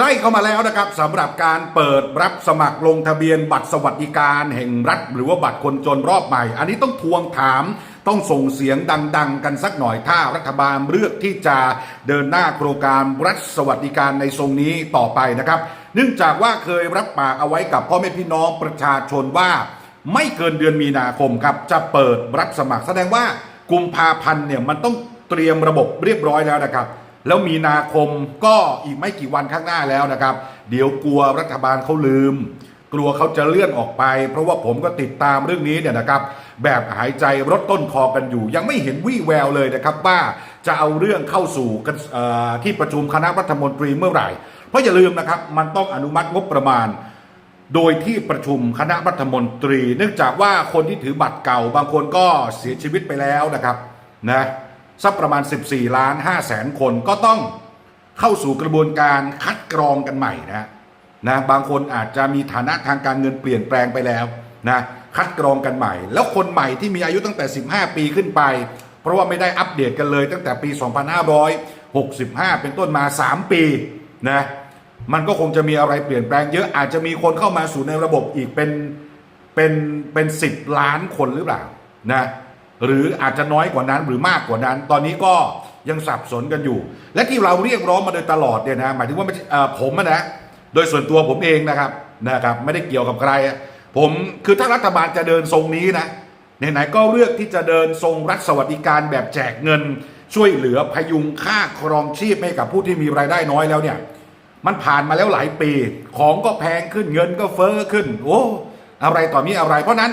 ใกล้เข้ามาแล้วนะครับสำหรับการเปิดรับสมัครลงทะเบียนบัตรสวัสดิการแห่งรัฐ หรือว่าบัตรคนจนรอบใหม่ อันนี้ต้องทวงถามต้องส่งเสียงดัง ๆ กันสักหน่อยถ้ารัฐบาลเลือกที่จะเดินหน้าโครงการรัฐสวัสดิการในทรงนี้ต่อไปนะครับ เนื่องจากว่าเคยรับปากเอาไว้กับพ่อแม่พี่น้องประชาชนว่า ไม่เกินเดือนมีนาคมครับจะเปิดรับสมัครแสดงว่ากุมภาพันธ์เนี่ยมันต้องเตรียมระบบเรียบร้อยแล้วนะครับ แล้วมีนาคมก็อีกไม่กี่วันข้างหน้าแล้วนะครับ เดี๋ยวกลัวรัฐบาลเขาลืม กลัวเขาจะเลื่อนออกไป เพราะว่าผมก็ติดตามเรื่องนี้เนี่ยนะครับ แบบหายใจรถต้นคอกันอยู่ ยังไม่เห็นวี่แววเลยนะครับ ว่าจะเอาเรื่องเข้าสู่ที่ประชุมคณะรัฐมนตรีเมื่อไหร่ เพราะอย่าลืมนะครับมันต้องอนุมัติงบประมาณโดยที่ประชุมคณะรัฐมนตรี เนื่องจากว่าคนที่ถือบัตรเก่า บางคนก็เสียชีวิตไปแล้วนะครับนะ สักประมาณ 14 ล้าน5แสนคนก็ต้องเข้าสู่กระบวนการคัดกรองกันใหม่นะนะบางคนอาจจะมีฐานะทางการเงินเปลี่ยนแปลงไปแล้วนะคัดกรองกันใหม่ แล้วคนใหม่ที่มีอายุตั้งแต่ 15 ปีขึ้นไป เพราะว่าไม่ได้อัปเดตกันเลย ตั้งแต่ปี 2565 เป็นต้นมา 3 ปีนะมันก็คงจะมีอะไรเปลี่ยนแปลงเยอะอาจจะมีคนเข้ามาสู่ในระบบอีกเป็นเป็นเป็นสิบล้านคนหรือเปล่านะ หรืออาจจะน้อยกว่านั้นหรือมากกว่านั้น ตอนนี้ก็ยังสับสนกันอยู่ และที่เราเรียกร้องมาโดยตลอดเนี่ยนะหมายถึงว่าผมนะโดยส่วนตัวผมเองนะครับนะครับ ไม่ได้เกี่ยวกับใคร ผมคือถ้ารัฐบาลจะเดินทรงนี้นะไหนๆก็เลือกที่จะเดินทรงรัฐสวัสดิการแบบแจกเงิน ช่วยเหลือพยุงค่าครองชีพให้กับผู้ที่มีรายได้น้อยแล้วเนี่ยมันผ่านมาแล้วหลายปี ของก็แพงขึ้นเงินก็เฟ้อขึ้น โอ้อะไรต่อมีอะไร เพราะนั้น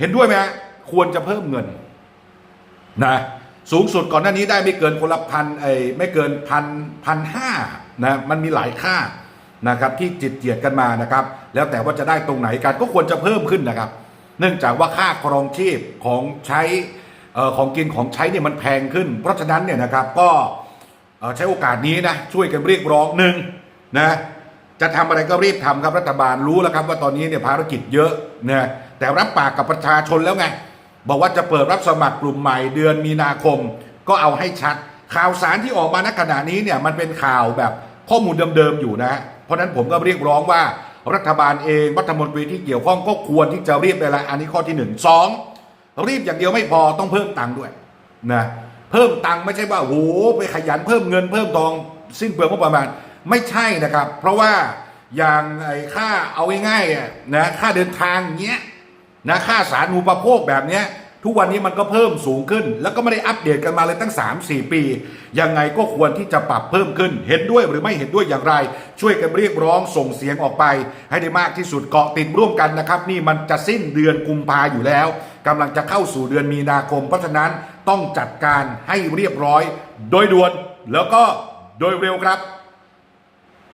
เห็นด้วยไหมฮะ ควรจะเพิ่มเงินนะสูงสุดก่อนหน้านี้ได้ไม่เกินคนละพันไอ้ไม่เกินพันพันห้านะมันมีหลายค่านะครับที่จิตเจียดกันมานะครับ แล้วแต่ว่าจะได้ตรงไหนกันก็ควรจะเพิ่มขึ้นนะครับ เนื่องจากว่าค่าครองชีพของใช้เอ่อของกินของใช้เนี่ยมันแพงขึ้น เพราะฉะนั้นเนี่ยนะครับก็เออใช้โอกาสนี้นะช่วยกันเรียกร้องหนึ่งนะจะทำอะไรก็รีบทำครับรัฐบาลรู้แล้วครับว่าตอนนี้เนี่ยภารกิจเยอะนะแต่รับปากกับประชาชนแล้วไง บอกว่าจะเปิดรับสมัครกลุ่มใหม่เดือนมีนาคม ก็เอาให้ชัด ข่าวสารที่ออกมาณขณะนี้เนี่ยมันเป็นข่าวแบบข้อมูลเดิมๆอยู่นะเพราะฉะนั้นผมก็เรียกร้องว่ารัฐบาลเองรัฐมนตรีที่เกี่ยวข้องก็ควรที่จะรีบเลยละอันนี้ข้อที่หนึ่งสองรีบอย่างเดียวไม่พอต้องเพิ่มตังค์ด้วยนะเพิ่มตังค์ไม่ใช่ว่าโหไปขยันเพิ่มเงินเพิ่มทองสิ้นเปลืองงบประมาณไม่ใช่นะครับ เพราะว่าอย่างไอ้ค่าเอาง่ายๆนะค่าเดินทางเงี้ย นะค่าสาธารณูปโภคแบบนี้ทุกวันนี้มันก็เพิ่มสูงขึ้น แล้วก็ไม่ได้อัปเดตกันมาเลยตั้ง 3-4 ปี ยังไงก็ควรที่จะปรับเพิ่มขึ้น เห็นด้วยหรือไม่เห็นด้วยอย่างไร ช่วยกันเรียกร้องส่งเสียงออกไป ให้ได้มากที่สุดเกาะติดร่วมกันนะครับ นี่มันจะสิ้นเดือนกุมภาอยู่แล้วกำลังจะเข้าสู่เดือนมีนาคม เพราะฉะนั้นต้องจัดการให้เรียบร้อย โดยด่วนแล้วก็โดยเร็วครับ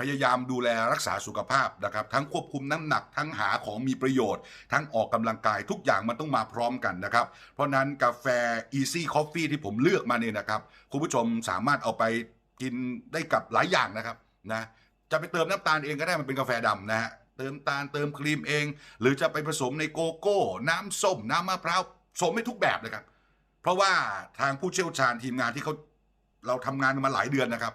พยายามดูแลรักษาสุขภาพนะครับ ทั้งควบคุมน้ำหนักทั้งหาของมีประโยชน์ ทั้งออกกำลังกายทุกอย่างมันต้องมาพร้อมกันนะครับ เพราะนั้นกาแฟ Easy Coffee ที่ผมเลือกมาเนี่ยนะครับ คุณผู้ชมสามารถเอาไปกินได้กับหลายอย่างนะครับนะจะไปเติมน้ำตาลเองก็ได้มันเป็นกาแฟดำนะฮะเติมตาลเติมครีมเอง หรือจะไปผสมในโกโก้ น้ำส้มน้ำมะพร้าวผสมให้ทุกแบบเลยครับ เพราะว่าทางผู้เชี่ยวชาญทีมงานที่เขาเราทำงานกันมาหลายเดือนนะครับ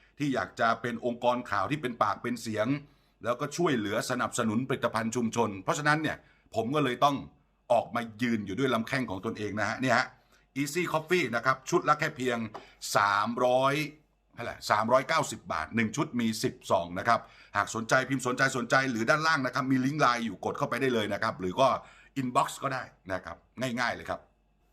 ที่อยากจะเป็นองค์กรข่าวที่เป็นปากเป็นเสียง แล้วก็ช่วยเหลือสนับสนุนผลิตภัณฑ์ชุมชน เพราะฉะนั้นเนี่ยผมก็เลยต้องออกมายืนอยู่ด้วยลำแข้งของตนเองนะฮะเนี่ยฮะ Easy Coffee นะครับ ชุดละแค่เพียง 300เท่าไหร่390 บาท 1 ชุดมี 10ซองนะครับ หากสนใจพิมพ์สนใจสนใจหรือด้านล่างนะครับ มีลิงก์ไลน์อยู่กดเข้าไปได้เลยนะครับ หรือก็ inbox ก็ได้นะครับ ง่ายๆเลยครับ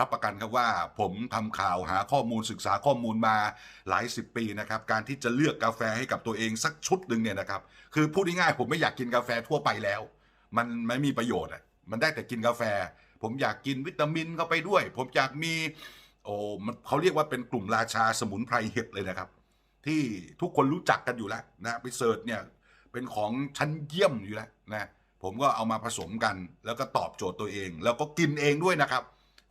รับประกันครับว่าผมทำข่าวหาข้อมูลศึกษาข้อมูลมาหลายสิบปีนะครับ การที่จะเลือกกาแฟให้กับตัวเองสักชุดหนึ่งเนี่ยนะครับ คือพูดง่ายๆผมไม่อยากกินกาแฟทั่วไปแล้ว มันไม่มีประโยชน์อะมันได้แต่กินกาแฟ ผมอยากกินวิตามินเข้าไปด้วย ผมอยากมีโอ้มันเขาเรียกว่าเป็นกลุ่มราชาสมุนไพรเห็ดเลยนะครับ ที่ทุกคนรู้จักกันอยู่แล้วนะไปเสิร์ชเนี่ยเป็นของชั้นเยี่ยมอยู่แล้วนะผมก็เอามาผสมกัน แล้วก็ตอบโจทย์ตัวเอง แล้วก็กินเองด้วยนะครับ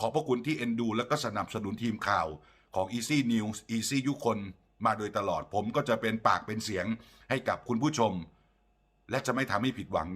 ขอบพระคุณที่เอ็นดู และก็สนับสนุนทีมข่าวของ Easy News Easy ยุคนมาโดยตลอด ผมก็จะเป็นปากเป็นเสียงให้กับคุณผู้ชม และจะไม่ทำให้ผิดหวัง